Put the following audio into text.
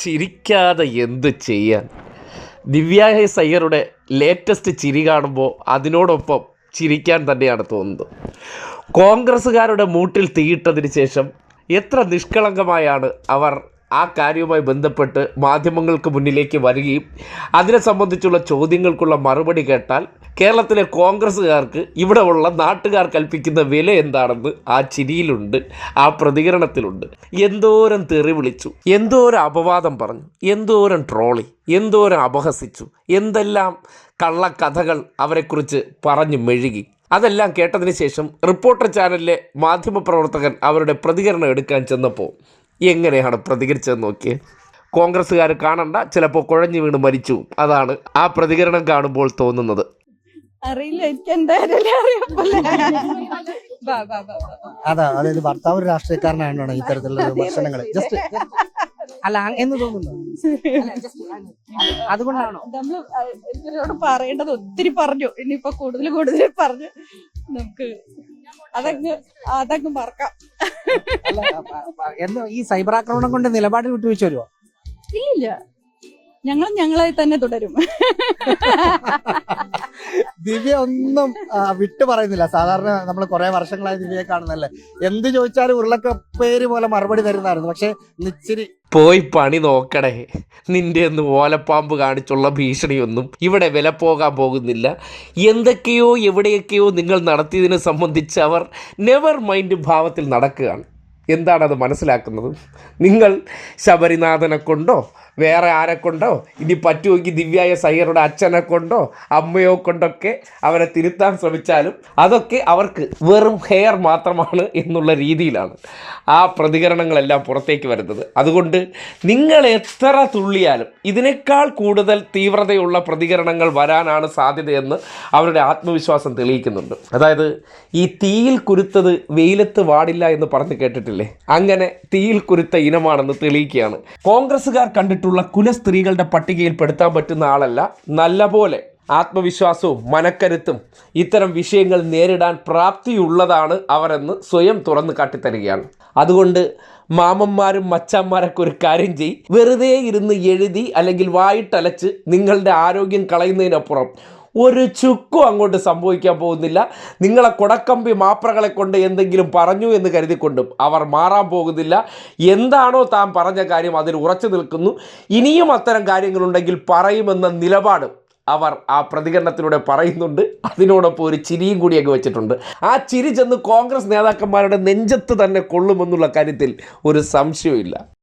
ചിരിക്കാതെ എന്ത് ചെയ്യാൻ? ദിവ്യ സയ്യറുടെ ലേറ്റസ്റ്റ് ചിരി കാണുമ്പോൾ അതിനോടൊപ്പം ചിരിക്കാൻ തന്നെയാണ് തോന്നുന്നത്. കോൺഗ്രസ്സുകാരുടെ മൂട്ടിൽ തീയിട്ടതിന് ശേഷം എത്ര നിഷ്കളങ്കമായാണ് അവർ ആ കാര്യവുമായി ബന്ധപ്പെട്ട് മാധ്യമങ്ങൾക്ക് മുന്നിലേക്ക് വരികയും അതിനെ സംബന്ധിച്ചുള്ള ചോദ്യങ്ങൾക്കുള്ള മറുപടി കേട്ടാൽ കേരളത്തിലെ കോൺഗ്രസ്സുകാർക്ക് ഇവിടെ ഉള്ള നാട്ടുകാർ കൽപ്പിക്കുന്ന വില എന്താണെന്ന് ആ ചിരിയിലുണ്ട് ആ പ്രതികരണത്തിലുണ്ട്. എന്തോരം തെറി വിളിച്ചു എന്തോരം അപവാദം പറഞ്ഞു എന്തോരം ട്രോളി എന്തോരം അപഹസിച്ചു എന്തെല്ലാം കള്ളക്കഥകൾ അവരെക്കുറിച്ച് പറഞ്ഞു മെഴുകി. അതെല്ലാം കേട്ടതിന് ശേഷം റിപ്പോർട്ടർ ചാനലിലെ മാധ്യമപ്രവർത്തകൻ അവരുടെ പ്രതികരണം എടുക്കാൻ ചെന്നപ്പോൾ എങ്ങനെയാണ് പ്രതികരിച്ചത് നോക്കിയേ. കോൺഗ്രസ്സുകാർ കാണണ്ട ചിലപ്പോൾ കുഴഞ്ഞു വീണ് മരിച്ചു. അതാണ് ആ പ്രതികരണം കാണുമ്പോൾ തോന്നുന്നത്. അറിയില്ല എനിക്ക്. അതാ അതായത് ഭർത്താവ് ഒരു രാഷ്ട്രീയക്കാരനാണ് ഇത്തരത്തിലുള്ള വിമർശനങ്ങൾ ജസ്റ്റ് അല്ല എന്ന് തോന്നുന്നു? അതുകൊണ്ടാണോ? നമ്മൾ ഇവരോട് പറയേണ്ടത് ഒത്തിരി പറഞ്ഞു. ഇനിയിപ്പോ കൂടുതൽ കൂടുതൽ പറഞ്ഞു. നമുക്ക് അതങ്ങ് അതങ്ങ് മറക്കാം. എന്ന് ഈ സൈബർ ആക്രമണം കൊണ്ട് നിലപാടിൽ വിട്ടുവീഴ്ച വരുമോ ഇല്ല. ഞങ്ങൾ ഞങ്ങളായി തന്നെ തുടരും. ദിവ്യ ഒന്നും വിട്ടു പറയുന്നില്ല. സാധാരണ നമ്മൾ കുറെ വർഷങ്ങളായി ദിവ്യയെ കാണുന്നല്ലേ എന്ത് ചോദിച്ചാലും ഉരുളക്കപ്പേര് പോലെ മറുപടി തരുന്നതായിരുന്നു. പക്ഷെ നിച്ചിരി പോയി പണി നോക്കണേ. നിന്റെ ഒന്ന് ഓലപ്പാമ്പ് കാണിച്ചുള്ള ഭീഷണിയൊന്നും ഇവിടെ വില പോകാൻ പോകുന്നില്ല. എന്തൊക്കെയോ എവിടെയൊക്കെയോ നിങ്ങൾ നടത്തിയതിനെ സംബന്ധിച്ച് അവർ നെവർ മൈൻഡ് ഭാവത്തിൽ നടക്കുകയാണ്. എന്താണത് മനസ്സിലാക്കുന്നത്? നിങ്ങൾ ശബരിനാഥനെ കൊണ്ടോ വേറെ ആരെ കൊണ്ടോ ഇനി പറ്റുമെങ്കിൽ ദിവ്യായ സയ്യറുടെ അച്ഛനെ കൊണ്ടോ അമ്മയോ കൊണ്ടൊക്കെ അവരെ തിരുത്താൻ ശ്രമിച്ചാലും അതൊക്കെ അവർക്ക് വെറും ഹെയർ മാത്രമാണ് എന്നുള്ള രീതിയിലാണ് ആ പ്രതികരണങ്ങളെല്ലാം പുറത്തേക്ക് വരുന്നത്. അതുകൊണ്ട് നിങ്ങൾ എത്ര തുള്ളിയാലും ഇതിനേക്കാൾ കൂടുതൽ തീവ്രതയുള്ള പ്രതികരണങ്ങൾ വരാനാണ് സാധ്യതയെന്ന് അവരുടെ ആത്മവിശ്വാസം തെളിയിക്കുന്നുണ്ട്. അതായത് ഈ തീയിൽ കുരുത്തത് വെയിലത്ത് വാടില്ല എന്ന് പറഞ്ഞ് കേട്ടിട്ടില്ലേ? അങ്ങനെ തീയിൽ കുരുത്ത ഇനമാണെന്ന് തെളിയിക്കുകയാണ്. കോൺഗ്രസ്സുകാർ കണ്ടിട്ടുള്ള കുലസ്ത്രീകളുടെ പട്ടികയിൽ പെടുത്താൻ പറ്റുന്ന ആളല്ല നല്ലപോലെ ആത്മവിശ്വാസവും മനക്കരുത്തും ഇത്തരം വിഷയങ്ങൾ നേരിടാൻ പ്രാപ്തിയുള്ളതാണ് അവരെന്ന് സ്വയം തുറന്നു കാട്ടിത്തരികയാണ്. അതുകൊണ്ട് മാമന്മാരും മച്ചാന്മാരൊക്കെ ഒരു കാര്യം ചെയ് വെറുതെ ഇരുന്ന് എഴുതി അല്ലെങ്കിൽ വായിട്ടലച്ച് നിങ്ങളുടെ ആരോഗ്യം കളയുന്നതിനപ്പുറം ഒരു ചുക്കും അങ്ങോട്ട് സംഭവിക്കാൻ പോകുന്നില്ല. നിങ്ങളെ കൊടക്കമ്പി മാപ്രകളെ കൊണ്ട് എന്തെങ്കിലും പറഞ്ഞു എന്ന് കരുതിക്കൊണ്ടും അവർ മാറാൻ പോകുന്നില്ല. എന്താണോ താൻ പറഞ്ഞ കാര്യം അതിൽ ഉറച്ചു നിൽക്കുന്നു. ഇനിയും അത്തരം കാര്യങ്ങളുണ്ടെങ്കിൽ പറയുമെന്ന നിലപാട് അവർ ആ പ്രതികരണത്തിലൂടെ പറയുന്നുണ്ട്. അതിനോടൊപ്പം ഒരു ചിരിയും കൂടിയൊക്കെ വെച്ചിട്ടുണ്ട്. ആ ചിരി ചെന്ന് കോൺഗ്രസ് നേതാക്കന്മാരുടെ നെഞ്ചത്ത് തന്നെ കൊള്ളുമെന്നുള്ള കാര്യത്തിൽ ഒരു സംശയമില്ല